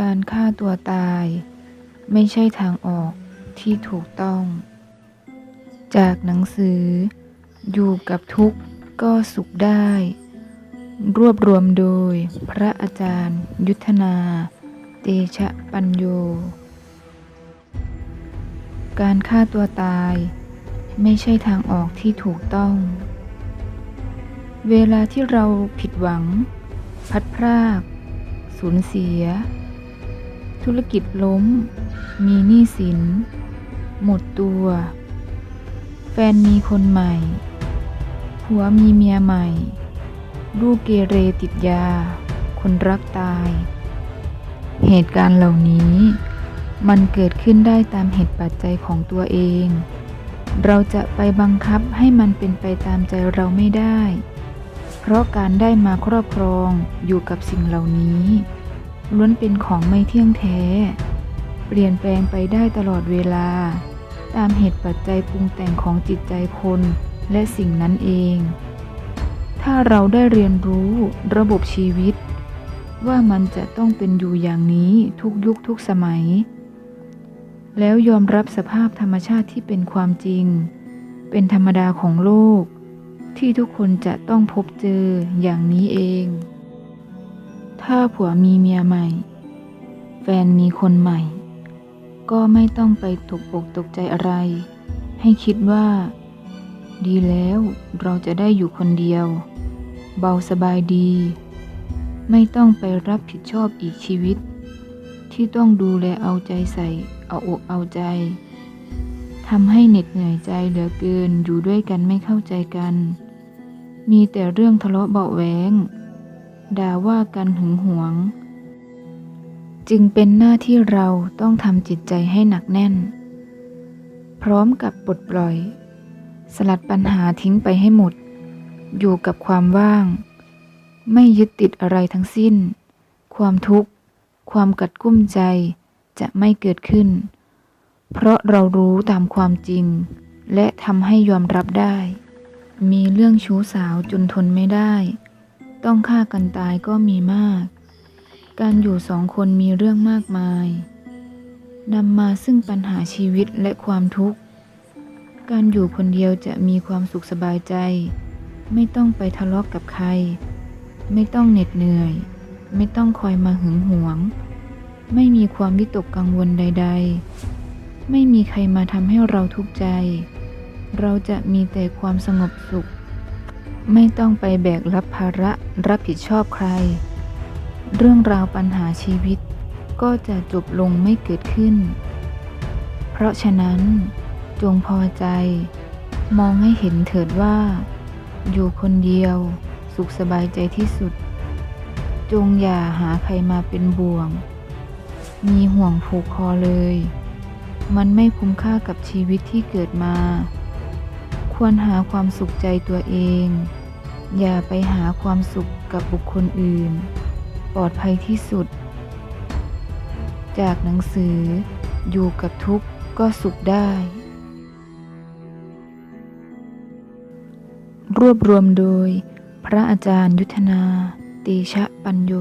การฆ่าตัวตาย ไม่ใช่ทางออกที่ถูกต้อง จากหนังสือ อยู่กับทุกข์ก็สุขได้ รวบรวมโดยพระอาจารย์ ยุทธนา เตชะปัญโย การฆ่าตัวตาย ไม่ใช่ทางออกที่ถูกต้อง เวลาที่เราผิดหวัง พัดพรากสูญเสีย ธุรกิจล้ม มีหนี้สิน หมดตัว แฟนมีคนใหม่ ผัวมีเมียใหม่ ลูกเกเรติดยา คนรักตาย เหตุการณ์เหล่านี้ มันเกิดขึ้นได้ตามเหตุปัจจัยของตัวเอง เราจะไปบังคับให้มันเป็นไปตามใจเราไม่ได้ เพราะการได้มาครอบครองอยู่กับสิ่งเหล่านี้ ล้วนเป็นของไม่เที่ยงแท้ เปลี่ยนแปลงไปได้ตลอดเวลา ตามเหตุปัจจัยปรุงแต่งของจิตใจคนและสิ่งนั้นเอง ถ้าเราได้เรียนรู้ระบบชีวิต ว่ามันจะต้องเป็นอยู่อย่างนี้ทุกยุคทุกสมัย แล้วยอมรับสภาพธรรมชาติที่เป็นความจริง เป็นธรรมดาของโลก ที่ทุกคนจะต้องพบเจออย่างนี้เอง ถ้าผัวมีเมียใหม่ แฟนมีคนใหม่ ก็ไม่ต้องไปตกอกตกใจอะไร ให้คิดว่า ดีแล้วเราจะได้อยู่คนเดียว เบาสบายดี ไม่ต้องไปรับผิดชอบอีกชีวิต ที่ต้องดูแลเอาใจใส่ เอาอกเอาใจทำให้เหน็ดเหนื่อยใจเหลือเกินอยู่ด้วยกันไม่เข้าใจกัน มีแต่เรื่องทะเลาะเบาแหวง ด่าว่ากันหึงหวง จึงเป็นหน้าที่เราต้องทำจิตใจให้หนักแน่น พร้อมกับปลดปล่อย สลัดปัญหาทิ้งไปให้หมด อยู่กับความว่าง ไม่ยึดติดอะไรทั้งสิ้น ความทุกข์ ความกัดกุ้มใจจะไม่เกิดขึ้น เพราะเรารู้ตามความจริง และทำให้ยอมรับได้ มีเรื่องชู้สาวจนทนไม่ได้ ต้องฆ่ากันตายก็มีมาก การอยู่สองคนมีเรื่องมากมายนำมาซึ่งปัญหาชีวิตและความทุกข์ การอยู่คนเดียวจะมีความสุขสบายใจ ไม่ต้องไปทะเลาะกกับใคร ไม่ต้องเหน็ดเหนื่อย ไม่ต้องคอยมาหึงหวง ไม่มีความวิตกกังวลใด ๆ ไม่มีใครมาทำให้เราทุกข์ใจ เราจะมีแต่ความสงบสุข ไม่ต้องไปแบกรับภาระรับผิดชอบใคร เรื่องราวปัญหาชีวิตก็จะจบลงไม่เกิดขึ้น เพราะฉะนั้น จงพอใจ มองให้เห็นเถิดว่า อยู่คนเดียว สุขสบายใจที่สุด จงอย่าหาใครมาเป็นบ่วง มีห่วงผูกคอเลย มันไม่คุ้มค่ากับชีวิตที่เกิดมา ควรหาความสุขใจตัวเอง อย่าไปหาความสุขกับบุคคลอื่น ปลอดภัยที่สุด จากหนังสือ อยู่กับทุกข์ก็สุขได้ รวบรวมโดย พระอาจารย์ยุทธนา ตีชะปัญโย